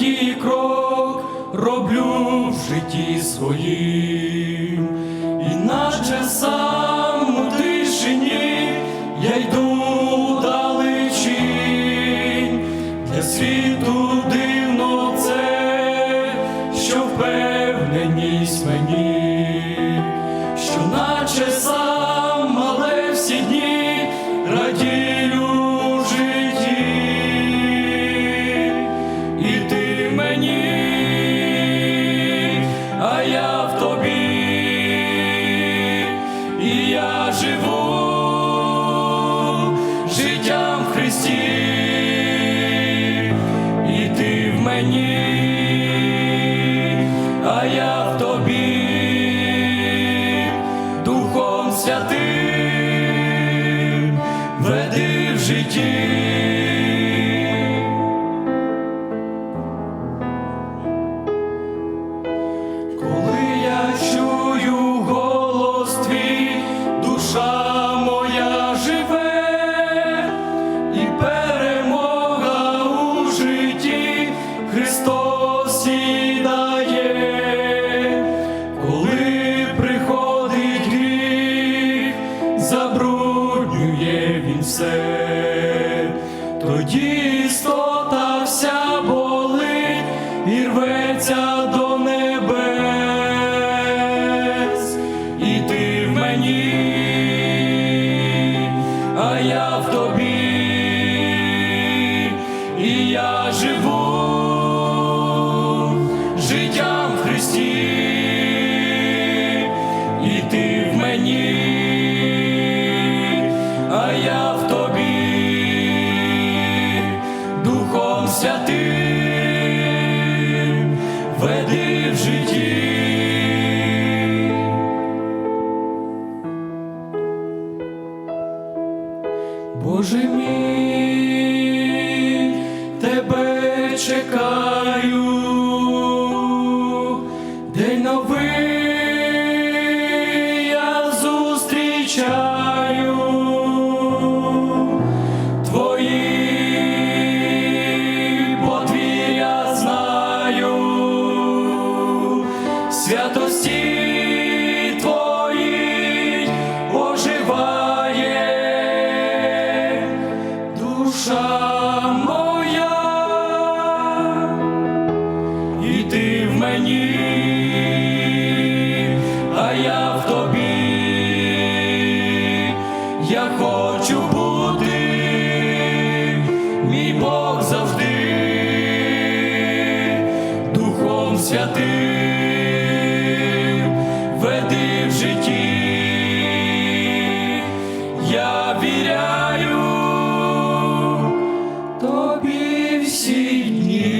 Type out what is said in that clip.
надії крок роблю в житті своїм, іначе сам у тишині я йду далечінь, для світу дивно це, що впевненість мені, що наче сам, живу життям в Христі, і ти в мені, а я в тобі, Духом Святим веди в житті. Все, тоді істота вся болить і рветься до небес, і ти в мені, а я в тобі, і я живу веди в житті. Боже мій, тебе чекаю, день новий святості твої оживає душа моя, і ти в мені, а я в тобі, я хочу бути, мій Бог завжди, Святим всі.